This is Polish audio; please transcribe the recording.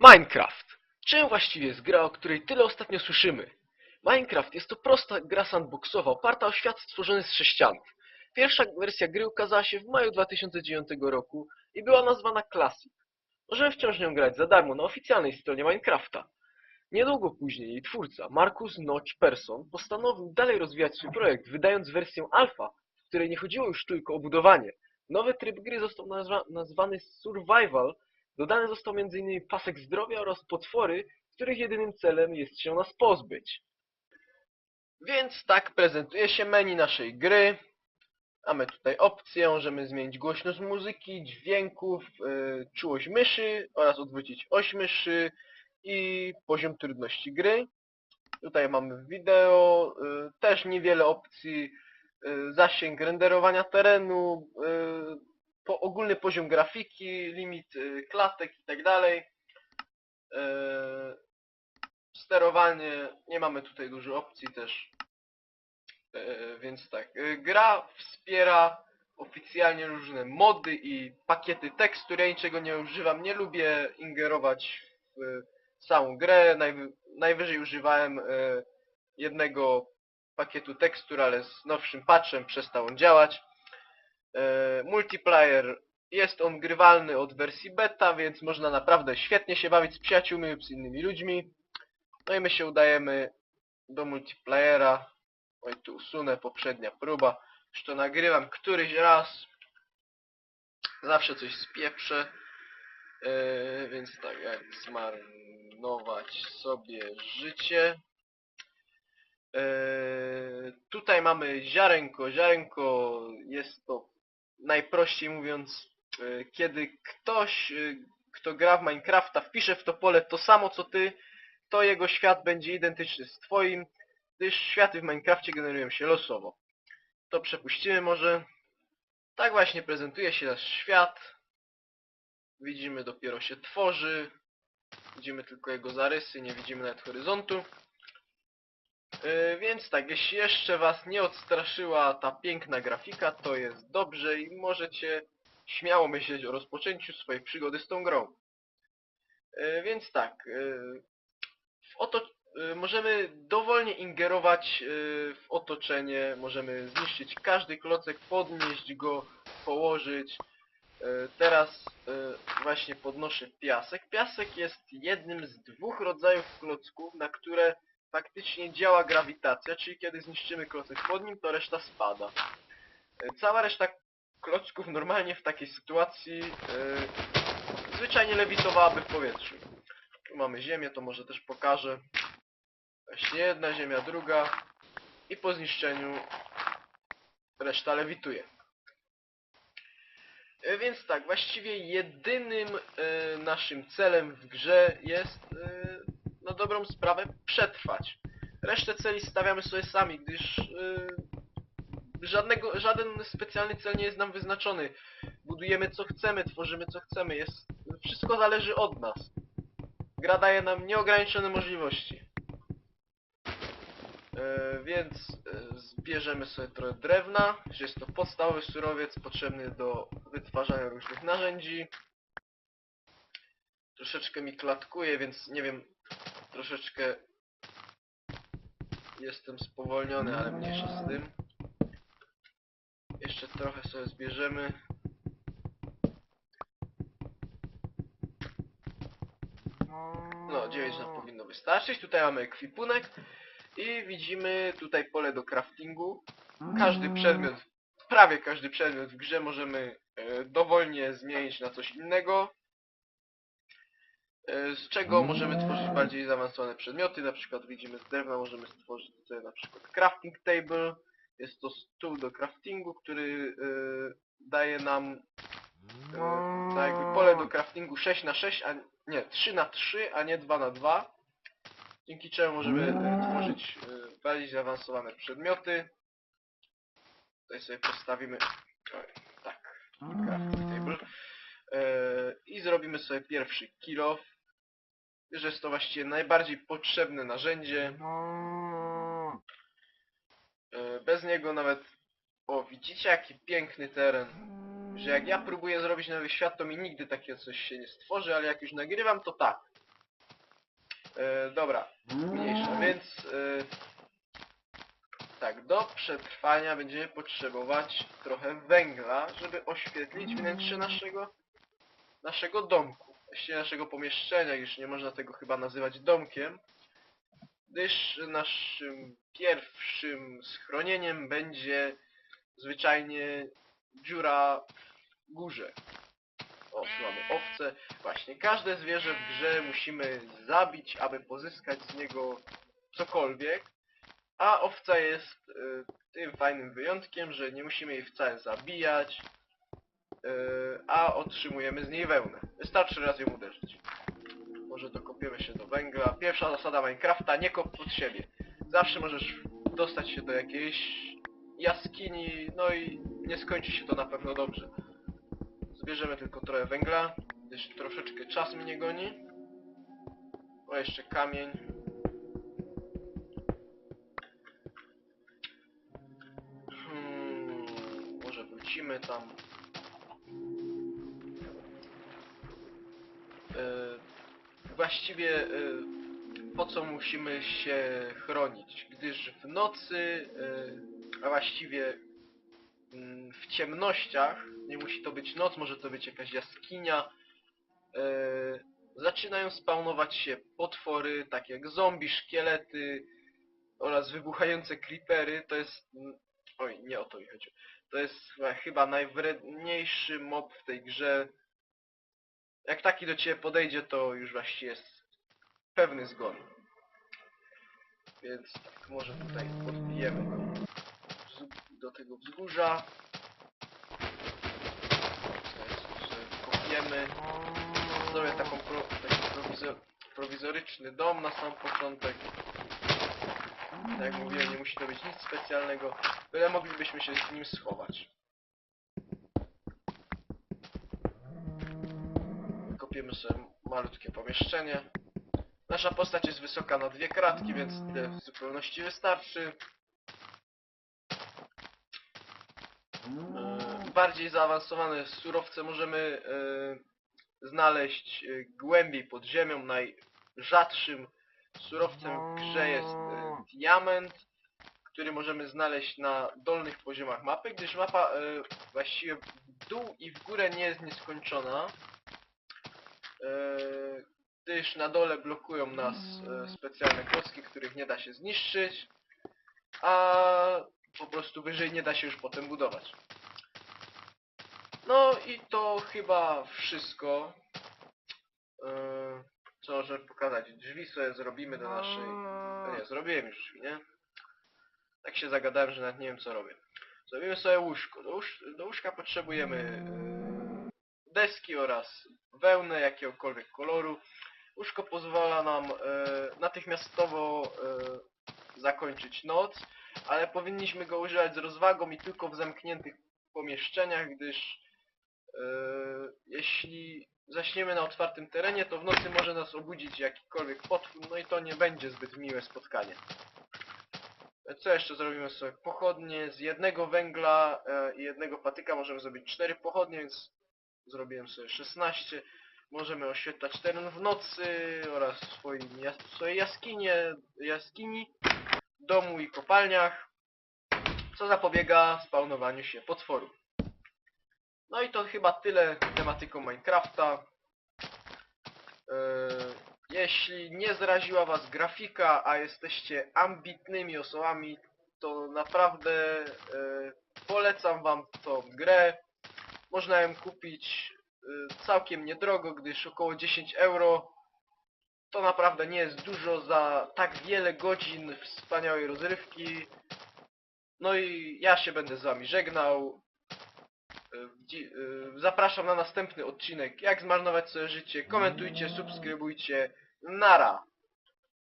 Minecraft. Czym właściwie jest gra, o której tyle ostatnio słyszymy? Minecraft jest to prosta gra sandboxowa oparta o świat stworzony z sześcianów. Pierwsza wersja gry ukazała się w maju 2009 roku i była nazwana Classic. Możemy wciąż nią grać za darmo na oficjalnej stronie Minecrafta. Niedługo później jej twórca, Marcus Notch Persson, postanowił dalej rozwijać swój projekt, wydając wersję alpha, w której nie chodziło już tylko o budowanie. Nowy tryb gry został nazwa nazwany Survival, Dodany został m.in. pasek zdrowia oraz potwory, których jedynym celem jest się nas pozbyć. Więc tak prezentuje się menu naszej gry. Mamy tutaj opcję, możemy zmienić głośność muzyki, dźwięków, yy, czułość myszy oraz odwrócić oś myszy i poziom trudności gry. Tutaj mamy wideo, yy, też niewiele opcji, yy, zasięg renderowania terenu, yy, po ogólny poziom grafiki, limit y, klatek i tak dalej. E, Sterowanie, nie mamy tutaj dużo opcji też. E, Więc tak, y, gra wspiera oficjalnie różne mody i pakiety tekstu, ja niczego nie używam, nie lubię ingerować w całą grę, Najwy najwyżej używałem jednego pakietu tekstur, ale z nowszym patchem przestał on działać. E, multiplayer jest on grywalny od wersji beta, więc można naprawdę świetnie się bawić z przyjaciółmi lub z innymi ludźmi. No i my się udajemy do multiplayera. Oj, tu usunę poprzednia próba. Już to nagrywam któryś raz. Zawsze coś spieprzę. E, więc tak, jak zmarnować sobie życie. E, tutaj mamy ziarenko. Ziarenko jest to najprościej mówiąc, e, kiedy ktoś, e, kto gra w Minecrafta, wpisze w to pole to samo co ty, to jego świat będzie identyczny z twoim, gdyż światy w Minecrafcie generują się losowo. To przepuścimy może. Tak właśnie prezentuje się nasz świat. Widzimy dopiero się tworzy. Widzimy tylko jego zarysy, nie widzimy nawet horyzontu. Yy, więc tak, jeśli jeszcze was nie odstraszyła ta piękna grafika, to jest dobrze i możecie śmiało myśleć o rozpoczęciu swojej przygody z tą grą. Yy, więc tak, yy, w oto możemy dowolnie ingerować w otoczenie, możemy zniszczyć każdy klocek, podnieść go, położyć. Teraz właśnie podnoszę piasek. Piasek jest jednym z dwóch rodzajów klocków, na które faktycznie działa grawitacja, czyli kiedy zniszczymy klocek pod nim, to reszta spada. E, Cała reszta klocków normalnie w takiej sytuacji e, zwyczajnie lewitowałaby w powietrzu. Tu mamy ziemię, to może też pokażę. Właśnie jedna ziemia, druga i po zniszczeniu reszta lewituje. E, Więc tak, właściwie jedynym naszym celem w grze jest dobrą sprawę przetrwać. Resztę celi stawiamy sobie sami, gdyż yy, żadnego, żaden specjalny cel nie jest nam wyznaczony. Budujemy co chcemy, tworzymy co chcemy, jest, wszystko zależy od nas. Gra daje nam nieograniczone możliwości. Yy, więc yy, zbierzemy sobie trochę drewna, że jest to podstawowy surowiec potrzebny do wytwarzania różnych narzędzi. Troszeczkę mi klatkuje, więc nie wiem, troszeczkę jestem spowolniony, ale mniejsza z tym. Jeszcze trochę sobie zbierzemy. No, 9 nam powinno wystarczyć. Tutaj mamy ekwipunek i widzimy tutaj pole do craftingu. Każdy przedmiot, prawie każdy przedmiot w grze możemy e, dowolnie zmienić na coś innego. E, z czego możemy tworzyć bardziej zaawansowane przedmioty, na przykład widzimy z drewna możemy stworzyć sobie na przykład crafting table, jest to stół do craftingu, który e, daje nam e, jakby pole do craftingu 6 na 6 a nie, 3 na 3 a nie 2 na 2 dzięki czemu możemy tworzyć bardziej zaawansowane przedmioty. Tutaj sobie postawimy tak, crafting table. I zrobimy sobie pierwszy kill off. Że jest to właściwie najbardziej potrzebne narzędzie. E, Bez niego nawet... O, widzicie jaki piękny teren. Że jak ja próbuję zrobić nowy świat, to mi nigdy takiego coś się nie stworzy, ale jak już nagrywam, to tak. E, dobra, mniejsza, więc e, tak, do przetrwania będziemy potrzebować trochę węgla, żeby oświetlić wnętrze naszego naszego domku, właściwie naszego pomieszczenia, już nie można tego chyba nazywać domkiem, gdyż naszym pierwszym schronieniem będzie zwyczajnie dziura w górze. O, tu mamy owce. Właśnie, każde zwierzę w grze musimy zabić, aby pozyskać z niego cokolwiek, a owca jest y, tym fajnym wyjątkiem, że nie musimy jej wcale zabijać, y, a otrzymujemy z niej wełnę. Wystarczy raz ją uderzyć. Może dokopiemy się do węgla. Pierwsza zasada Minecrafta, nie kop pod siebie. Zawsze możesz dostać się do jakiejś jaskini, no i nie skończy się to na pewno dobrze. Zbierzemy tylko trochę węgla, gdyż troszeczkę czas mnie goni. O, jeszcze kamień. Hmm, może wrócimy tam. Właściwie e, po co musimy się chronić? Gdyż w nocy, e, a właściwie mm, w ciemnościach, nie musi to być noc, może to być jakaś jaskinia, e, zaczynają spawnować się potwory, takie jak zombie, szkielety oraz wybuchające creepery. To jest... mm, Oj, nie o to mi chodzi. To jest chyba- chyba najwredniejszy mob w tej grze. Jak taki do ciebie podejdzie, to już właściwie jest pewny zgon. Więc tak, może tutaj podbijemy wzg- do tego wzgórza. Sobie- sobie Kopiemy. Zrobię taką pro, taki prowizor, prowizoryczny dom na sam początek. Tak jak mówiłem, nie musi to być nic specjalnego, byle moglibyśmy się z nim schować. Kopiemy sobie malutkie pomieszczenie. Nasza postać jest wysoka na dwie kratki, więc w zupełności wystarczy. E, Bardziej zaawansowane surowce możemy e, znaleźć e, głębiej pod ziemią. Najrzadszym surowcem w grze jest diament, który możemy znaleźć na dolnych poziomach mapy, gdyż mapa właściwie w dół i w górę nie jest nieskończona. E, gdyż na dole blokują nas e, specjalne klocki, których nie da się zniszczyć, a po prostu wyżej nie da się już potem budować. No i to chyba wszystko. E, co możemy pokazać? Drzwi sobie zrobimy do naszej... No nie, zrobiłem już drzwi, nie? Tak się zagadałem, że nawet nie wiem co robię. Zrobimy sobie łóżko. Do, łóż do łóżka potrzebujemy deski oraz wełnę jakiegokolwiek koloru. Łóżko pozwala nam e, natychmiastowo e, zakończyć noc, ale powinniśmy go używać z rozwagą i tylko w zamkniętych pomieszczeniach, gdyż e, jeśli zaśniemy na otwartym terenie, to w nocy może nas obudzić jakikolwiek potwór, no i to nie będzie zbyt miłe spotkanie. E, Co jeszcze zrobimy sobie? Pochodnie z jednego węgla e, i jednego patyka możemy zrobić cztery pochodnie, więc zrobiłem sobie 16. Możemy oświetlać teren w nocy oraz w, swoim jas swojej jaskinie, jaskini, domu i kopalniach, co zapobiega spawnowaniu się potworów. No i to chyba tyle tematyką Minecrafta. Eee, jeśli nie zraziła was grafika, a jesteście ambitnymi osobami, to naprawdę e, polecam wam tą grę. Można ją kupić e, całkiem niedrogo, gdyż około 10 euro. To naprawdę nie jest dużo za tak wiele godzin wspaniałej rozrywki. No i ja się będę z wami żegnał. Dzi- e, Zapraszam na następny odcinek. Jak zmarnować sobie życie. Komentujcie, subskrybujcie. Nara!